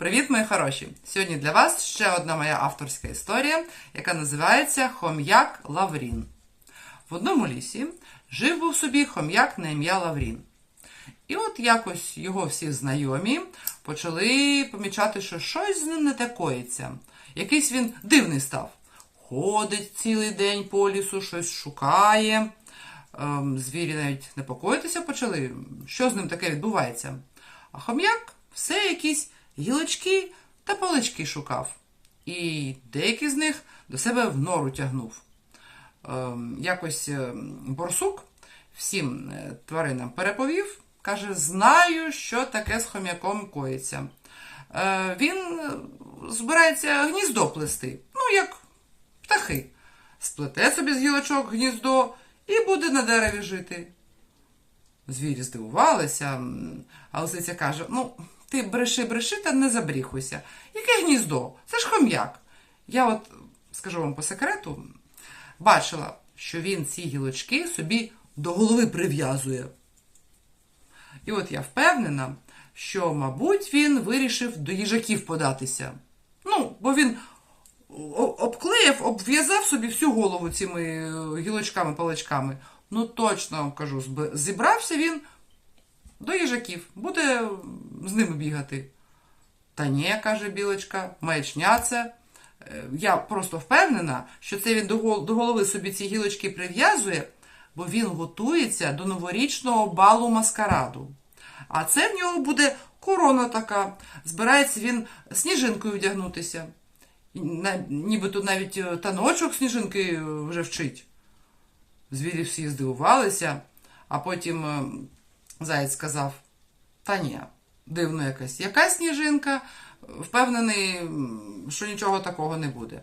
Привіт, мої хороші! Сьогодні для вас ще одна моя авторська історія, яка називається Хом'як Лаврін. В одному лісі жив був собі хом'як на ім'я Лаврін. І от якось його всі знайомі почали помічати, що щось з ним не такоїться. Якийсь він дивний став. Ходить цілий день по лісу, щось шукає. Ем, звірі навіть непокоїтися почали, що з ним таке відбувається. А хом'як все якісь гілочки та палички шукав. І деякі з них до себе в нору тягнув. Ем, якось ем, борсук всім е, тваринам переповів, каже: знаю, що таке з хом'яком коїться. Е, він е, збирається гніздо плести, ну, як птахи. Сплете собі з гілочок гніздо і буде на дереві жити. Звірі здивувалися, а лисиця каже: Ну, ти бреши, бреши, та не забріхуйся. Яке гніздо? Це ж хом'як. Я от скажу вам по секрету, бачила, що він ці гілочки собі до голови прив'язує. І от я впевнена, що, мабуть, він вирішив до їжаків податися. Ну, бо він обклеїв, обв'язав собі всю голову цими е, гілочками-паличками. Ну, точно вам кажу, зібрався він до їжаків, буде з ними бігати. Та ні, каже білочка, маячня це. Е, Я просто впевнена, що це він до голови собі ці гілочки прив'язує, бо він готується до новорічного балу маскараду. А це в нього буде корона така. Збирається він сніжинкою вдягнутися. Нібито навіть е, таночок сніжинки е, вже вчить. Звірі всі здивувалися, а потім е, заєць сказав: Та ні, дивно якась. Яка сніжинка? Впевнений, що нічого такого не буде.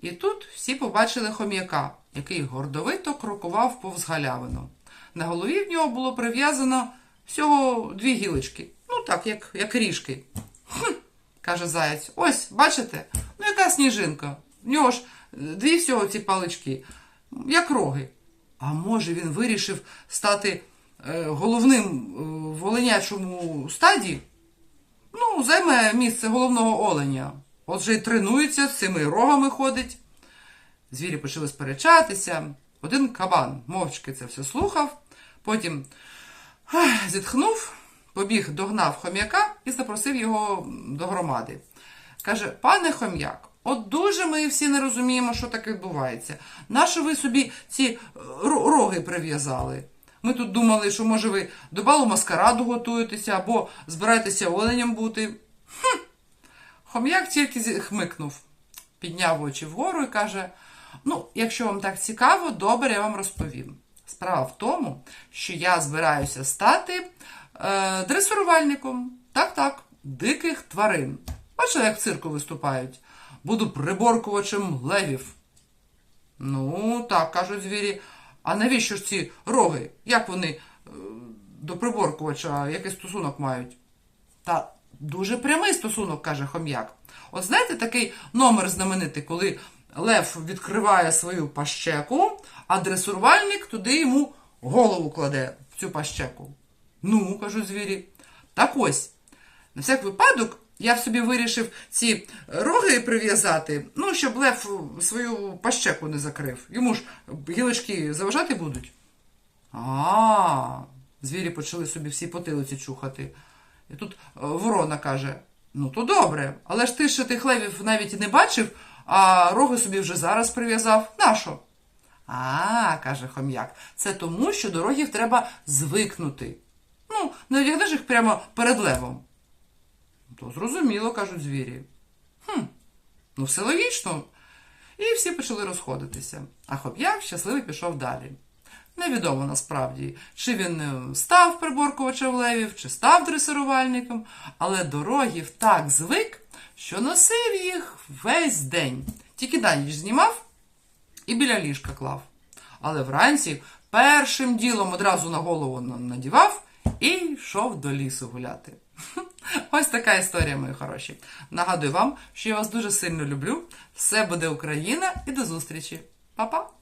І тут всі побачили хом'яка, який гордовито крокував повз галявину. На голові в нього було прив'язано всього дві гілочки. Ну так, як, як ріжки. Хм, каже заєць. Ось, бачите? Ну яка сніжинка? В нього ж е, дві всього ці палички, як роги. А може він вирішив стати е, головним е, в оленячому стаді? Ну, займе місце головного оленя. Отже, й тренується, з цими рогами ходить. Звірі почали сперечатися. Один кабан мовчки це все слухав, потім ах, зітхнув, побіг, догнав хом'яка і запросив його до громади. Каже: пане хом'як, от дуже ми всі не розуміємо, що таке відбувається. Нащо ви собі ці е, роги прив'язали? Ми тут думали, що може ви до балу маскараду готуєтеся або збираєтеся оленем бути. Хм. Хом'як тільки хмикнув, підняв очі вгору і каже: Ну, якщо вам так цікаво, добре, я вам розповім. Справа в тому, що я збираюся стати е, дресирувальником. Так, так, диких тварин. Бачите, як в цирку виступають. Буду приборкувачем левів. Ну, так, кажуть звірі. А навіщо ж ці роги? Як вони е, до приборкувача, який стосунок мають? Та дуже прямий стосунок, каже хом'як. От знаєте такий номер знаменитий, коли лев відкриває свою пащеку, а дресурувальник туди йому голову кладе в цю пащеку. Ну, кажуть звірі. Так ось, на всяк випадок, я собі вирішив ці роги прив'язати, ну, щоб лев свою пащеку не закрив. Йому ж гілочки заважати будуть. А, звірі почали собі всі потилиці чухати. І тут е, ворона каже: Ну, то добре, але ж ти ще тих левів навіть не бачив, а роги собі вже зараз прив'язав. Нащо? А, каже хом'як, це тому, що до рогів треба звикнути. Ну, не одягнеш їх прямо перед левом. То зрозуміло, кажуть звірі. Хм, ну все логічно. І всі почали розходитися. А хом'як щасливий пішов далі. Невідомо насправді, чи він е, став приборкувачем левів, чи став дресирувальником, але до рогів так звик, що носив їх весь день. Тільки на ніч знімав і біля ліжка клав. Але вранці першим ділом одразу на голову надівав і йшов до лісу гуляти. Ось така історія, мої хороші. Нагадую вам, що я вас дуже сильно люблю. Все буде Україна і до зустрічі. Па-па!